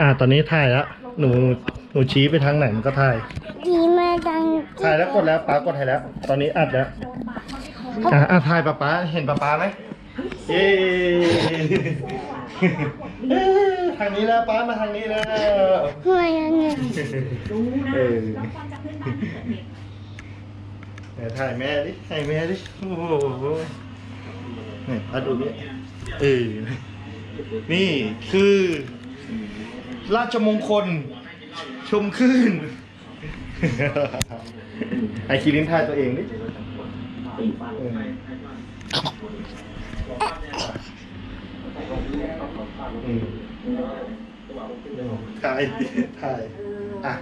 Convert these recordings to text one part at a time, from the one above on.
อ่า ตอนนี้ถ่ายแล้ว หนู หนูชี้ไปทางไหนมันก็ถ่าย ดีมาดังถ่ายแล้วกดแล้วป้ากดให้แล้ว ตอนนี้อัดแล้ว อ่าอ่าถ่ายป้าป้าเห็นป้าป้าไหมเย้ทางนี้แล้วป้ามาทางนี้แล้วหัวยังไงเออเดี๋ยวถ่ายแม่ดิ ถ่ายแม่ดิ โอ้โหนี่มาดูนี่เออนี่คือ ราชมงคล ชมขึ้น ไอคิรินถ่ายตัวเองดิเอออืมถ่ายถ่ายอะ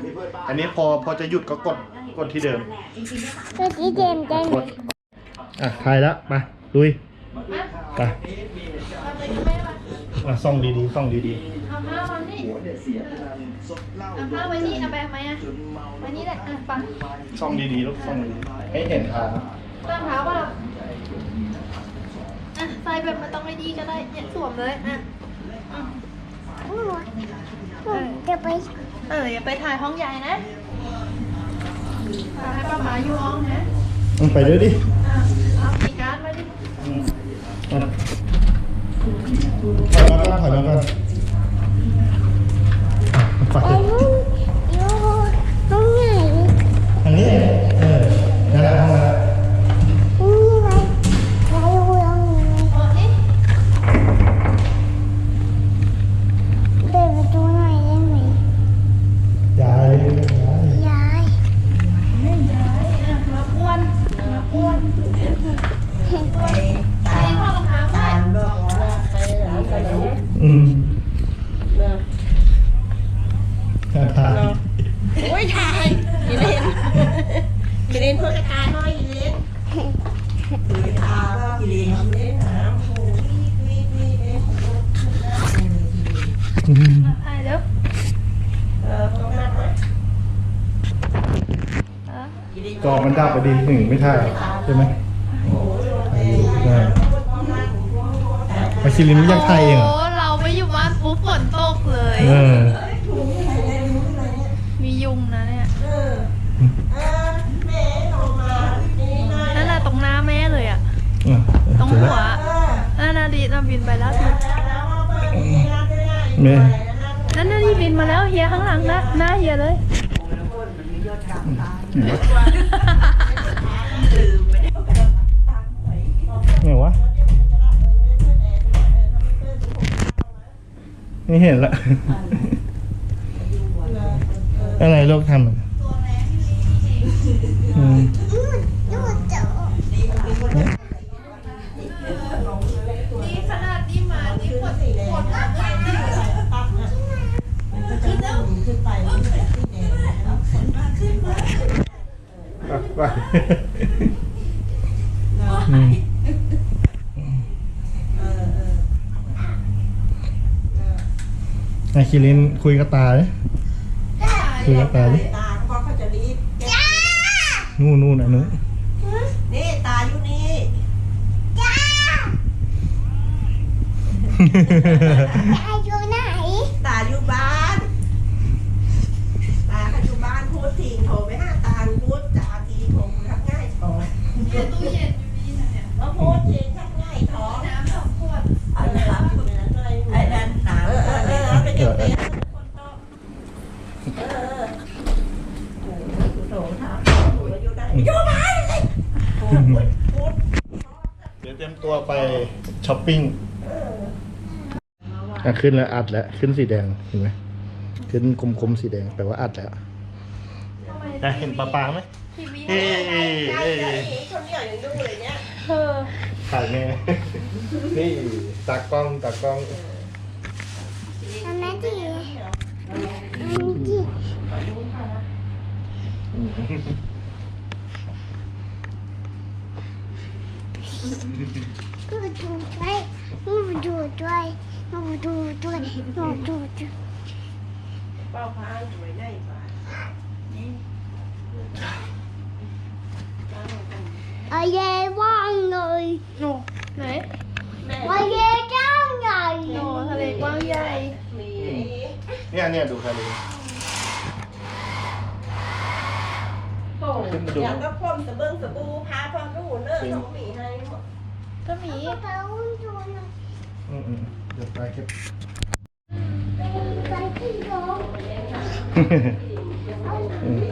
อันนี้พอพอจะหยุดก็กดกดที่เดิม ก็ที่เดมได้ไหมอะถ่ายแล้วมาลุยไปอะส่องดีๆส่องดีเอาผ้าวัน นี้เอาผ้าไว้นี่เอาไปทำไมอะไว้นี่แหละอะปังๆส่องดีๆลูกส่องดีๆให้เห็นทางตั้งเท้าเปล่าอะใส่แบบมันต้องไม่ดีก็ได้เนี่ยสวมเลยอะอะจะไปเอออย่าไปถ่ายห้องใหญ่นะเอาให้ป้าหมาอยู่ห้องนะมึงไปด้วยดิ อืมถ่ายโอ้ยถ่ายอีเลนอีเลนเพื่อกระตาน่อยอีเลนอีตาก็อีเลนอีเลนหาโอ้ยวีวีเอ๊ะอืมถ่ายเร็วเออต้องนัดไว้เอออีเลนจอมันดับไปดีหนึ่งไม่ถ่ายใช่ไหมใช่ ไอคิรินไม่อยากถ่ายเองเหรอโอ้เราไม่อยู่บ้านปุ๊บฝนตกเลย เออมียุงนะเนี่ยเออเออแม่ลงมานี่หน่อยนั่นน่ะตรงหน้าแม่เลยอะอะตรงเจอหัแล้ววนั่นน่ะดีน่ะบินไปแล้วสิแล้วเอาไปนี่นะได้ไงแม่นั่นน่ะดีบินมาแล้วเฮียข้างหลังนะหน้าเฮียเลย เห็นละอะไรโลกทำอะอืมยูจ ไอคิรินคุยกับตาเลยคุยกับตาดิตาเขาบอกเขาจะรีบเก็บนู่นนู่นอะนู้นนี่ตาอยู่นี่อายุไหน ตาอยู่บ้าน ตาเขาอยู่บ้านพูดทิ้งโทรไปหาตาพูดจาทีผมทักง่ายท้อง เนี่ยตู้เย็นอยู่นี่นะเนี่ย แล้วพูดทิ้งทักง่ายท้อง น้ำสองขวด อันนั้นไอ้นั่นหนาเออเออเออไปเก็บเตียงคนโตเออเออโถถามอยู่ได้อยู่บ้าน เลยพูดพูดพูดเดี๋ยวเตรียมตัวไปช้อปปิ้งอะขึ้นแล้วอัดแล้ว ขึ้นสีแดงเห็นไหมขึ้นกลมๆสีแดงแปลว่าอัดแล้วแต่เห็นปลาปลาไหมทีวีเฮ้ยเฮ้ยเฮ้ยคนเดียวยังดูเลยเนี่ยเออถ่ายแม่นี่ตากล้องตากล้องทำไมดี ดีกูดูด้วยกูดูด้วยกูดูด้วยกูดูด้วยเป้าพานสวยได้ป่ะอาเย่ว่างเลยโน่ไหนอาเย่จ้างใหญ่โน่ทะเลกว้างใหญ่มีอเนี่ยเนี่ยดูค่ะดู โอ้อยากก็พ่นสะเบิ้งสะบูพาพ่อนู่นเลิกของหมีให้หมดก็มีเขาดูหน่อยอืมอืมเดี๋ยวไปเก็บไปที่โรงอืม